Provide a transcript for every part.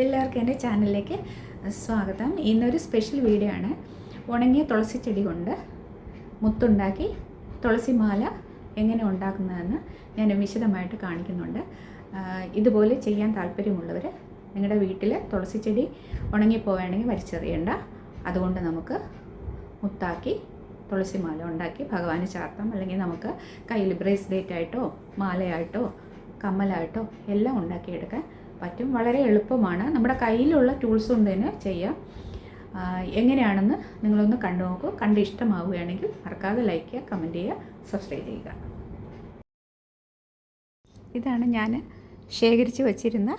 എല്ലാവർക്കും എന്റെ ചാനലിലേക്ക് സ്വാഗതം. ഇന്നൊരു സ്പെഷ്യൽ വീഡിയോ ആണ്. ഉണങ്ങിയ തുളസി ചെടി കൊണ്ട് മുത്തുണ്ടാക്കി തുളസി മാല എങ്ങനെ ഉണ്ടാക്കുന്നതെന്ന് ഞാൻ വിശദമായിട്ട് കാണിക്കുന്നുണ്ട്. ഇതുപോലെ ചെയ്യാൻ താല്പര്യമുള്ളവർ നിങ്ങളുടെ വീട്ടിൽ തുളസി ചെടി ഉണങ്ങിപ്പോവുകയാണെങ്കിൽ വലിച്ചെറിയണ്ട. അതുകൊണ്ട് നമുക്ക് മുത്താക്കി തുളസി മാല ഉണ്ടാക്കി ഭഗവാന് ചാർത്തം അല്ലെങ്കിൽ നമുക്ക് കയ്യിൽ ബ്രേസ്ലെറ്റ് ആയിട്ടോ മാലയായിട്ടോ കമ്മലായിട്ടോ എല്ലാം ഉണ്ടാക്കിയെടുക്കാൻ പറ്റും. വളരെ എളുപ്പമാണ്. നമ്മുടെ കയ്യിലുള്ള ടൂൾസ് കൊണ്ട് തന്നെ ചെയ്യാം. എങ്ങനെയാണെന്ന് നിങ്ങളൊന്ന് കണ്ടു നോക്കൂ. കണ്ട് ഇഷ്ടമാവുകയാണെങ്കിൽ മറക്കാതെ ലൈക്ക് ചെയ്യുക കമന്റ് ചെയ്യുക സബ്സ്ക്രൈബ് ചെയ്യുക. ഇതാണ് ഞാൻ ശേഖരിച്ച് വച്ചിരുന്ന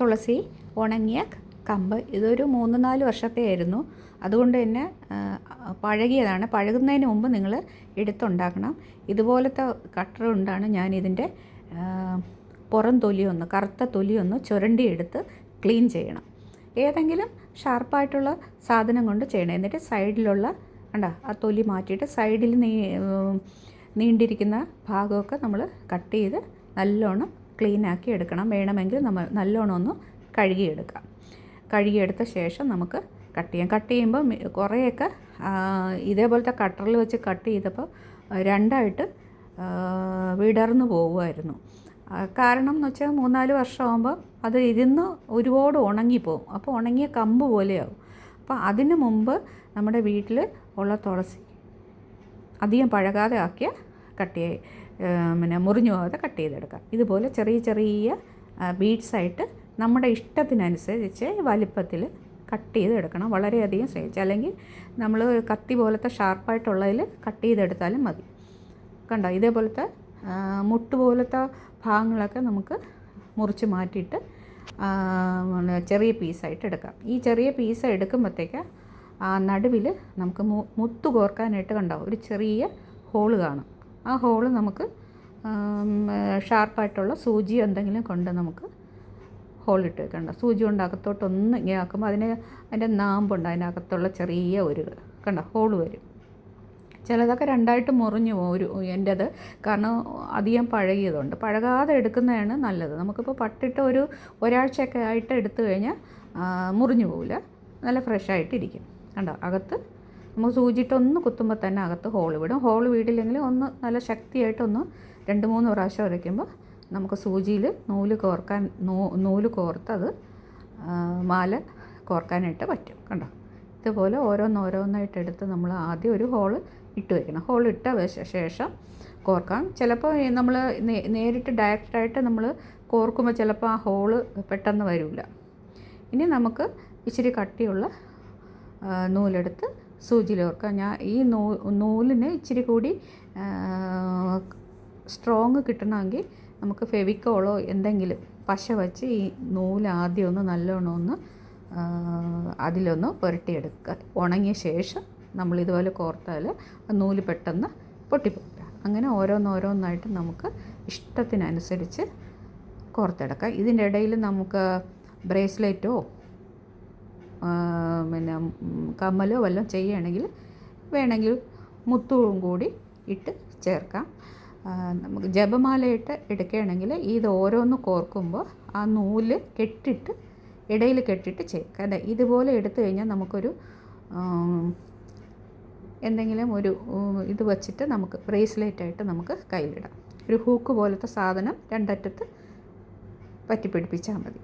തുളസി ഉണങ്ങിയ കമ്പ്. ഇതൊരു മൂന്ന് നാല് വർഷത്തെ ആയിരുന്നു. അതുകൊണ്ട് തന്നെ പഴകിയതാണ്. പഴകുന്നതിന് മുമ്പ് നിങ്ങൾ എടുത്തുണ്ടാക്കണം. ഇതുപോലത്തെ കട്ടർ കൊണ്ടാണ് ഞാൻ ഇതിന്റെ പുറം തൊലിയൊന്ന് കറുത്ത തൊലിയൊന്ന് ചുരണ്ടിയെടുത്ത് ക്ലീൻ ചെയ്യണം. ഏതെങ്കിലും ഷാർപ്പായിട്ടുള്ള സാധനം കൊണ്ട് ചെയ്യണം. എന്നിട്ട് സൈഡിലുള്ള കണ്ട ആ തൊലി മാറ്റിയിട്ട് സൈഡിൽ നീ നീണ്ടിരിക്കുന്ന ഭാഗമൊക്കെ നമ്മൾ കട്ട് ചെയ്ത് നല്ലോണം ക്ലീനാക്കി എടുക്കണം. വേണമെങ്കിൽ നമ്മൾ നല്ലോണം ഒന്ന് കഴുകിയെടുക്കാം. കഴുകിയെടുത്ത ശേഷം നമുക്ക് കട്ട് ചെയ്യാം. കട്ട് ചെയ്യുമ്പോൾ കുറേയൊക്കെ ഇതേപോലത്തെ കട്ടറിൽ വെച്ച് കട്ട് ചെയ്തപ്പോൾ രണ്ടായിട്ട് വിടർന്നു പോകുമായിരുന്നു കാരണം എന്ന് വെച്ചാൽ മൂന്നാൽ വർഷമാകുമ്പോൾ അത് ഇരുന്ന് ഒരുപാട് ഉണങ്ങിപ്പോവും. അപ്പോൾ ഉണങ്ങിയ കമ്പ് പോലെയാവും. അപ്പോൾ അതിന് മുമ്പ് നമ്മുടെ വീട്ടിൽ ഉള്ള തുളസി അധികം പഴകാതെ ആക്കിയ കട്ട് പിന്നെ മുറിഞ്ഞു പോകാതെ കട്ട് ചെയ്തെടുക്കാം. ഇതുപോലെ ചെറിയ ചെറിയ ബീഡ്സായിട്ട് നമ്മുടെ ഇഷ്ടത്തിനനുസരിച്ച് വലിപ്പത്തിൽ കട്ട് ചെയ്തെടുക്കണം. വളരെയധികം ശ്രമിച്ചു അല്ലെങ്കിൽ നമ്മൾ കത്തി പോലത്തെ ഷാർപ്പായിട്ടുള്ളതിൽ കട്ട് ചെയ്തെടുത്താലും മതി. കണ്ടോ? ഇതേപോലത്തെ മുട്ട് പോലത്തെ ഭാഗങ്ങളൊക്കെ നമുക്ക് മുറിച്ച് മാറ്റിയിട്ട് ചെറിയ പീസായിട്ട് എടുക്കാം. ഈ ചെറിയ പീസ് എടുക്കുമ്പോഴത്തേക്ക് ആ നടുവിൽ നമുക്ക് മുത്ത് കോർക്കാനായിട്ട് കണ്ടാവും ഒരു ചെറിയ ഹോൾ കാണും. ആ ഹോൾ നമുക്ക് ഷാർപ്പായിട്ടുള്ള സൂചി എന്തെങ്കിലും കൊണ്ട് നമുക്ക് ഹോളിട്ട് വെക്കണ്ട. സൂചി കൊണ്ട് അകത്തോട്ടൊന്ന് ഇങ്ങനെ ആക്കുമ്പോൾ അതിന് അതിന്റെ നാമ്പുണ്ട് അതിനകത്തുള്ള ചെറിയ ഒരു കണ്ട ഹോൾ വരും. ചിലതൊക്കെ രണ്ടായിട്ട് മുറിഞ്ഞു പോകും ഒരു എന്റേത് കാരണം അധികം പഴകിയതുകൊണ്ട്. പഴകാതെ എടുക്കുന്നതാണ് നല്ലത്. നമുക്കിപ്പോൾ പട്ടിട്ട് ഒരു ഒരാഴ്ചയൊക്കെ ആയിട്ട് എടുത്തു കഴിഞ്ഞാൽ മുറിഞ്ഞു പോവില്ല. നല്ല ഫ്രഷായിട്ടിരിക്കും കണ്ടോ? അകത്ത് നമുക്ക് സൂചിയിട്ടൊന്ന് കുത്തുമ്പോൾ തന്നെ അകത്ത് ഹോൾ വിടും. ഹോൾ വീടില്ലെങ്കിൽ ഒന്ന് നല്ല ശക്തിയായിട്ടൊന്ന് രണ്ട് മൂന്ന് പ്രാവശ്യം ഉരയ്ക്കുമ്പോൾ നമുക്ക് സൂചിയിൽ നൂൽ കോർക്കാൻ നൂൽ കോർത്തത് അത് മാല കോർക്കാനായിട്ട് പറ്റും. കണ്ടോ? ഇതുപോലെ ഓരോന്നോരോന്നായിട്ട് എടുത്ത് നമ്മൾ ആദ്യം ഒരു ഹോൾ ഇട്ട് വയ്ക്കണം ഹോൾ ഇട്ട ശേഷം കോർക്കാം ചിലപ്പോൾ നമ്മൾ നേരിട്ട് ഡയറക്റ്റായിട്ട് നമ്മൾ കോർക്കുമ്പോൾ ചിലപ്പോൾ ആ ഹോൾ പെട്ടെന്ന് വരില്ല ഇനി നമുക്ക് ഇച്ചിരി കട്ടിയുള്ള നൂലെടുത്ത് സൂചിയിൽ ഓർക്കാം. ഞാൻ ഈ നൂ നൂലിന് ഇച്ചിരി കൂടി സ്ട്രോങ് കിട്ടണമെങ്കിൽ നമുക്ക് ഫെവിക്കോളോ എന്തെങ്കിലും പശ വച്ച് ഈ നൂൽ ആദ്യം ഒന്ന് നല്ലോണം ഒന്ന് അതിലൊന്ന് പുരട്ടിയെടുക്കുക. ഉണങ്ങിയ ശേഷം നമ്മൾ ഇതുപോലെ കോർത്താൽ നൂൽ പെട്ടെന്ന് പൊട്ടിപ്പോകില്ല അങ്ങനെ ഓരോന്നോരോന്നായിട്ട് നമുക്ക് ഇഷ്ടത്തിനനുസരിച്ച് കോർത്തെടുക്കാം. ഇതിന്റെ ഇടയിൽ നമുക്ക് ബ്രേസ്ലെറ്റോ പിന്നെ കമ്മലോ വല്ലതും ചെയ്യുകയാണെങ്കിൽ വേണമെങ്കിൽ മുത്തും കൂടി ഇട്ട് ചേർക്കാം. നമുക്ക് ജപമാലയിട്ട് എടുക്കുകയാണെങ്കിൽ ഇത് ഓരോന്ന് കോർക്കുമ്പോൾ ആ നൂൽ കെട്ടിട്ട് ഇടയിൽ കെട്ടിട്ട് ചെയ്യുക അതെ ഇതുപോലെ എടുത്തു കഴിഞ്ഞാൽ നമുക്കൊരു എന്തെങ്കിലും ഒരു ഇത് വച്ചിട്ട് നമുക്ക് ബ്രേസ്ലെറ്റായിട്ട് നമുക്ക് കയ്യിലിടാം. ഒരു ഹൂക്ക് പോലത്തെ സാധനം രണ്ടറ്റത്ത് പറ്റിപ്പിടിപ്പിച്ചാൽ മതി.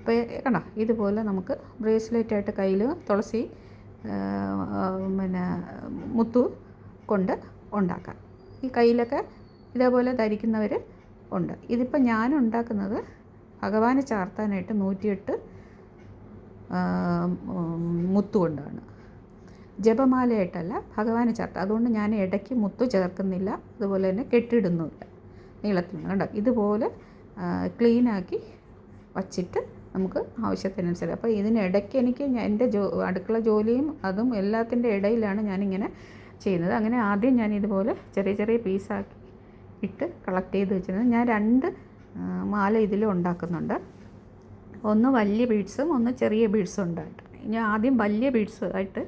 അപ്പോൾ കണ്ടോ? ഇതുപോലെ നമുക്ക് ബ്രേസ്ലെറ്റായിട്ട് കയ്യിൽ തുളസി പിന്നെ മുത്തു കൊണ്ട് ഉണ്ടാക്കാം. ഈ കയ്യിലൊക്കെ ഇതേപോലെ ധരിക്കുന്നവർ ഉണ്ട്. ഇതിപ്പോൾ ഞാൻ ഉണ്ടാക്കുന്നത് ഭഗവാന് ചാർത്താനായിട്ട് നൂറ്റിയെട്ട് മുത്തുകൊണ്ടാണ് ജപമാലയായിട്ടല്ല ഭഗവാനെ ചാർത്ത. അതുകൊണ്ട് ഞാൻ ഇടയ്ക്ക് മുത്തു ചേർക്കുന്നില്ല അതുപോലെ തന്നെ കെട്ടിടുന്നുമില്ല നീളത്തിൽ കണ്ടോ? ഇതുപോലെ ക്ലീനാക്കി വച്ചിട്ട് നമുക്ക് ആവശ്യത്തിനനുസരിച്ച്. അപ്പോൾ ഇതിനിടയ്ക്ക് എനിക്ക് എന്റെ ജോ അടുക്കള ജോലിയും അതും എല്ലാത്തിന്റെ ഇടയിലാണ് ഞാനിങ്ങനെ ചെയ്യുന്നത്. അങ്ങനെ ആദ്യം ഞാൻ ഇതുപോലെ ചെറിയ ചെറിയ പീസാക്കി ഇട്ട് കളക്ട് ചെയ്ത് വെച്ചിരുന്നത്. ഞാൻ രണ്ട് മാല ഇതിലും ഉണ്ടാക്കുന്നുണ്ട്. ഒന്ന് വലിയ ബീഡ്സും ഒന്ന് ചെറിയ ബീഡ്സും ഉണ്ടായിട്ട്. ഇനി ആദ്യം വലിയ ബീഡ്സ് ആയിട്ട്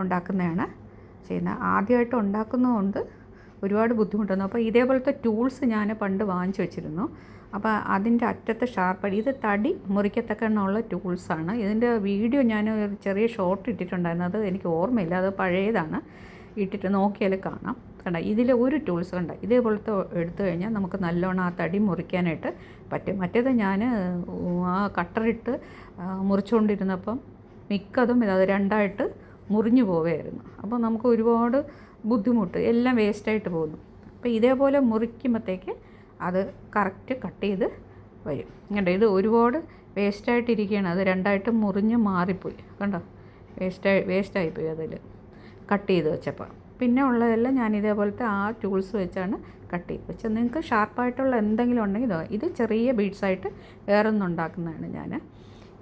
ഉണ്ടാക്കുന്നതാണ് ചെയ്യുന്നത്. ആദ്യമായിട്ട് ഉണ്ടാക്കുന്നതുകൊണ്ട് ഒരുപാട് ബുദ്ധിമുട്ടുന്നു അപ്പോൾ ഇതേപോലത്തെ ടൂൾസ് ഞാൻ പണ്ട് വാങ്ങിച്ചു വെച്ചിരുന്നു. അപ്പോൾ അതിന്റെ അറ്റത്തെ ഷാർപ്പ് ഇത് തടി മുറിക്കത്തക്കണ്ണുള്ള ടൂൾസാണ്. ഇതിന്റെ വീഡിയോ ഞാൻ ഒരു ചെറിയ ഷോർട്ട് ഇട്ടിട്ടുണ്ടായിരുന്നു. അത് എനിക്ക് ഓർമ്മയില്ല. അത് പഴയതാണ്. ഇട്ടിട്ട് നോക്കിയാൽ കാണാം. കണ്ട? ഇതിൽ ഒരു ടൂൾസ് കണ്ട? ഇതേപോലത്തെ എടുത്തു കഴിഞ്ഞാൽ നമുക്ക് നല്ലോണം ആ തടി മുറിക്കാനായിട്ട് പറ്റും. മറ്റേത് ഞാൻ ആ കട്ടറിട്ട് മുറിച്ചുകൊണ്ടിരുന്നപ്പം മിക്കതും അത് രണ്ടായിട്ട് മുറിഞ്ഞു പോവുമായിരുന്നു അപ്പോൾ നമുക്ക് ഒരുപാട് ബുദ്ധിമുട്ട്. എല്ലാം വേസ്റ്റായിട്ട് പോകുന്നു. അപ്പോൾ ഇതേപോലെ മുറിക്കുമ്പോഴത്തേക്ക് അത് കറക്റ്റ് കട്ട് ചെയ്ത് വരും. കണ്ടോ? ഇത് ഒരുപാട് വേസ്റ്റായിട്ടിരിക്കുകയാണ് അത് രണ്ടായിട്ട് മുറിഞ്ഞ് മാറിപ്പോയി. കണ്ടോ? വേസ്റ്റായി വേസ്റ്റായിപ്പോയി അതിൽ കട്ട് ചെയ്ത് വെച്ചപ്പോൾ. പിന്നെ ഉള്ളതെല്ലാം ഞാൻ ഇതേപോലത്തെ ആ ടൂൾസ് വെച്ചാണ് കട്ട് ചെയ്ത് വെച്ചത്. നിങ്ങൾക്ക് ഷാർപ്പായിട്ടുള്ള എന്തെങ്കിലും ഉണ്ടെങ്കിൽ ഇതോ ഇത് ചെറിയ ബീഡ്സായിട്ട് വേറെ ഒന്നും ഉണ്ടാക്കുന്നതാണ് ഞാൻ.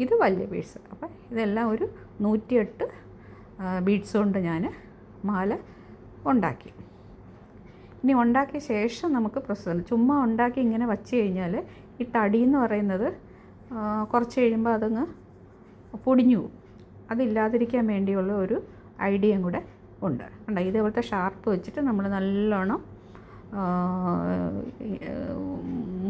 ഇത് വലിയ ബീഡ്സ് അപ്പോൾ ഇതെല്ലാം ഒരു നൂറ്റിയെട്ട് ബീഡ്സ് കൊണ്ട് ഞാൻ മാല ഉണ്ടാക്കി. ഇനി ഉണ്ടാക്കിയ ശേഷം നമുക്ക് പ്രൊസസ്സ് ചുമ്മാ ഉണ്ടാക്കി ഇങ്ങനെ വച്ച് കഴിഞ്ഞാൽ ഈ തടി എന്ന് പറയുന്നത് കുറച്ച് കഴിയുമ്പോൾ അതങ്ങ് പൊടിഞ്ഞു അതില്ലാതിരിക്കാൻ വേണ്ടിയുള്ള ഒരു ഐഡിയയും കൂടെ ഉണ്ട്. കണ്ട? ഇതേപോലത്തെ ഷാർപ്പ് വെച്ചിട്ട് നമ്മൾ നല്ലോണം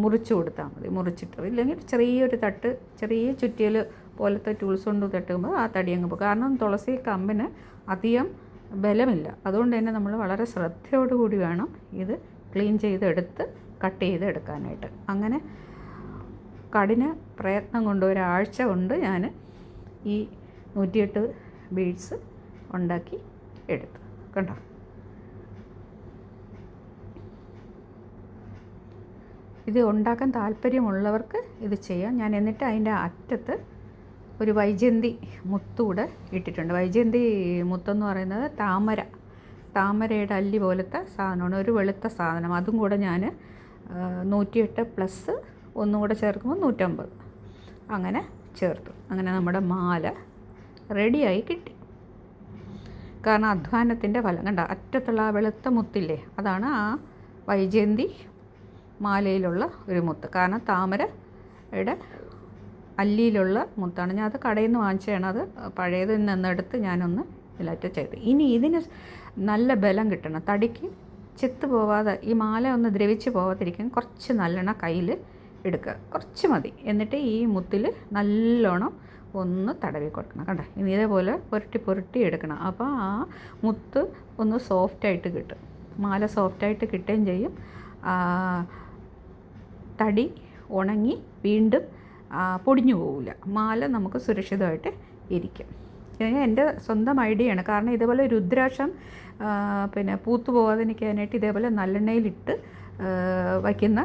മുറിച്ചു കൊടുത്താൽ മതി. മുറിച്ചിട്ട് ഇല്ലെങ്കിൽ ചെറിയൊരു തട്ട് ചെറിയ ചുറ്റിയൽ പോലത്തെ ടൂൾസ് കൊണ്ട് തട്ടുമ്പോൾ ആ തടി അങ്ങ് പോകും. കാരണം തുളസി കമ്പിന് അധികം ബലമില്ല. അതുകൊണ്ട് തന്നെ നമ്മൾ വളരെ ശ്രദ്ധയോടുകൂടി വേണം ഇത് ക്ലീൻ ചെയ്തെടുത്ത് കട്ട് ചെയ്ത് എടുക്കാനായിട്ട് അങ്ങനെ കഠിന പ്രയത്നം കൊണ്ട് ഒരാഴ്ച കൊണ്ട് ഞാൻ ഈ നൂറ്റിയെട്ട് ബീഡ്സ് ഉണ്ടാക്കി എടുത്തു. കണ്ടോ? ഇത് ഉണ്ടാക്കാൻ താല്പര്യമുള്ളവർക്ക് ഇത് ചെയ്യാം. ഞാൻ എന്നിട്ട് അതിന്റെ അറ്റത്ത് ഒരു വൈജന്തി മുത്തൂടെ ഇട്ടിട്ടുണ്ട്. വൈജന്തി മുത്തെന്ന് പറയുന്നത് താമര. താമരയുടെ അല്ലി പോലത്തെ സാധനമാണ്. ഒരു വെളുത്ത സാധനം. അതും കൂടെ ഞാൻ നൂറ്റിയെട്ട് പ്ലസ് ഒന്നും കൂടെ ചേർക്കുമ്പോൾ നൂറ്റമ്പത്. അങ്ങനെ ചേർത്തു. അങ്ങനെ നമ്മുടെ മാല റെഡിയായി കിട്ടി. കാരണം അധ്വാനത്തിന്റെ ഫലം. കണ്ട? അറ്റത്തുള്ള ആ വെളുത്ത മുത്തില്ലേ? അതാണ് ആ വൈജയന്തി മാലയിലുള്ള ഒരു മുത്ത്. കാരണം താമരയുടെ അല്ലിയിലുള്ള മുത്താണ്. ഞാൻ അത് കടയിൽ നിന്ന് വാങ്ങിച്ചതാണ്. അത് പഴയത് നിന്നെടുത്ത് ഞാനൊന്ന് ഇതിലറ്റ ചെയ്ത്. ഇനി ഇതിന് നല്ല ബലം കിട്ടണം. തടിക്ക് ചെത്ത് പോവാതെ ഈ മാല ഒന്ന് ദ്രവിച്ച് പോവാതിരിക്കാൻ കുറച്ച് നല്ലെണ്ണ കയ്യിൽ എടുക്കുക. കുറച്ച് മതി. എന്നിട്ട് ഈ മുത്തിൽ നല്ലോണം ഒന്ന് തടവി കൊടുക്കണം കണ്ടോ? ഇനി ഇതേപോലെ പുരട്ടി പുരട്ടി എടുക്കണം. അപ്പോൾ ആ മുത്ത് ഒന്ന് സോഫ്റ്റായിട്ട് കിട്ടും. മാല സോഫ്റ്റായിട്ട് കിട്ടുകയും ചെയ്യും. തടി ഉണങ്ങി വീണ്ടും പൊടിഞ്ഞു പോവില്ല. മാല നമുക്ക് സുരക്ഷിതമായിട്ട് ഇരിക്കും. ഇത് എന്റെ സ്വന്തം ഐഡിയയാണ് കാരണം ഇതേപോലെ രുദ്രാക്ഷം പിന്നെ പൂത്തു പോകാതിരിക്കാനായിട്ട് ഇതേപോലെ നല്ലെണ്ണയിലിട്ട് വയ്ക്കുന്ന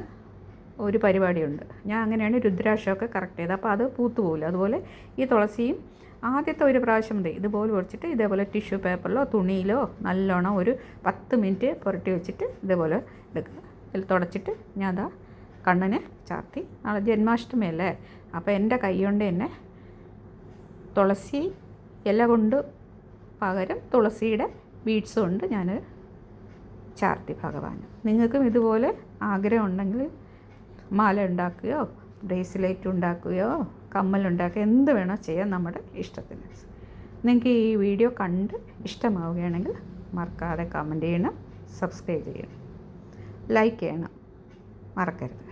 ഒരു പരിപാടിയുണ്ട്. ഞാൻ അങ്ങനെയാണ് രുദ്രാക്ഷമൊക്കെ കറക്റ്റ് ചെയ്തത്. അപ്പോൾ അത് പൂത്തു പോകില്ല അതുപോലെ ഈ തുളസിയും ആദ്യത്തെ ഒരു പ്രാവശ്യം മതി ഇതുപോലെ കുറച്ചിട്ട് ഇതേപോലെ ടിഷ്യൂ പേപ്പറിലോ തുണിയിലോ നല്ലോണം ഒരു പത്ത് മിനിറ്റ് പുരട്ടി വെച്ചിട്ട് ഇതേപോലെ എടുക്കുക. തുടച്ചിട്ട് ഞാൻ അതാ കണ്ണിന് ചാർത്തി. നാളെ ജന്മാഷ്ടമി അല്ലേ? അപ്പോൾ എന്റെ കൈ കൊണ്ട് തന്നെ തുളസി ഇല കൊണ്ട് പകരം തുളസിയുടെ ബീഡ്സ് കൊണ്ട് ഞാൻ ചാർത്തി ഭഗവാന്. നിങ്ങൾക്കും ഇതുപോലെ ആഗ്രഹം ഉണ്ടെങ്കിൽ മാല ഉണ്ടാക്കുകയോ ബ്രേസ്ലെറ്റ് ഉണ്ടാക്കുകയോ കമ്മലുണ്ടാക്കുക എന്ത് വേണോ ചെയ്യാം നമ്മുടെ ഇഷ്ടത്തിന്. നിങ്ങൾക്ക് ഈ വീഡിയോ കണ്ട് ഇഷ്ടമാവുകയാണെങ്കിൽ മറക്കാതെ കമന്റ് ചെയ്യണം സബ്സ്ക്രൈബ് ചെയ്യണം ലൈക്ക് ചെയ്യണം. മറക്കരുത്.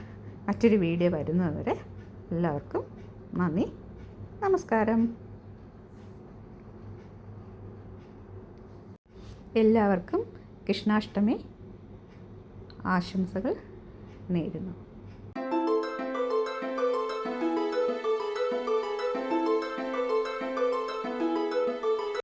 മറ്റൊരു വീഡിയോ വരുന്നതുവരെ എല്ലാവർക്കും നന്ദി നമസ്കാരം. എല്ലാവർക്കും കൃഷ്ണാഷ്ടമി ആശംസകൾ നേരുന്നു.